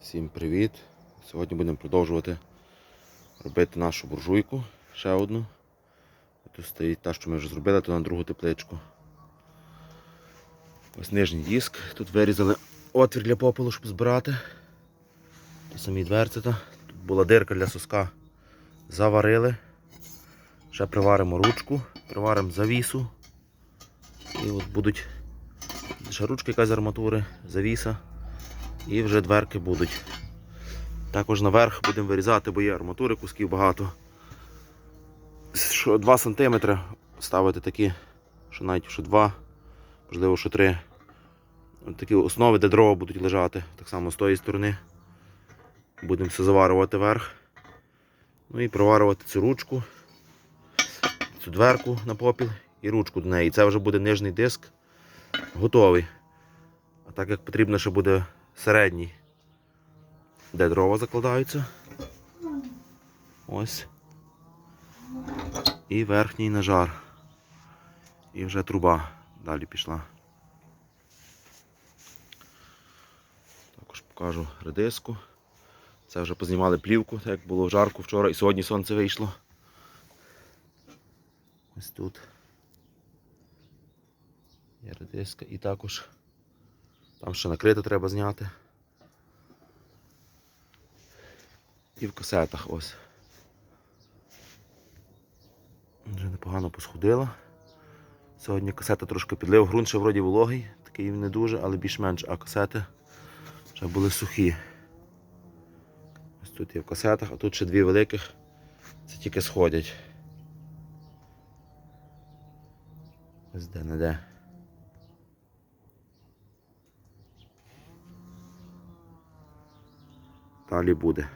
Всім привіт! Сьогодні будемо продовжувати робити нашу буржуйку, ще одну. Тут стоїть та, що ми вже зробили, то на другу тепличку. Ось нижній диск. Тут вирізали отвір для попелу, щоб збирати. Тут самі дверці. Тут була дирка для соска. Заварили. Ще приваримо ручку, приваримо завісу. І от будуть ще ручка якась з арматури, завіса. І вже дверки будуть. Також наверх будемо вирізати, бо є арматури, кусків багато. Що 2 см ставити такі, що навіть що 2, можливо, що 3. От такі основи, де дрова будуть лежати. Так само з тої сторони. Будемо все заварювати вверх. Ну і проварювати цю ручку, цю дверку на попіл і ручку до неї. Це вже буде нижній диск готовий. А так як потрібно, ще буде середній, де дрова закладаються. Ось. І верхній на жар. І вже труба далі пішла. Також покажу редиску. Це вже познімали плівку, так як було жарко вчора і сьогодні сонце вийшло. Ось тут. Є редиска і також там ще накрито треба зняти. І в касетах ось. Вже непогано посходила. Сьогодні касета трошки підлив, ґрунт ще вроді вологий, такий не дуже, але більш-менш, а касети вже були сухі. Ось тут є в касетах, а тут ще дві великих, це тільки сходять. Ось де не де. Далі буде.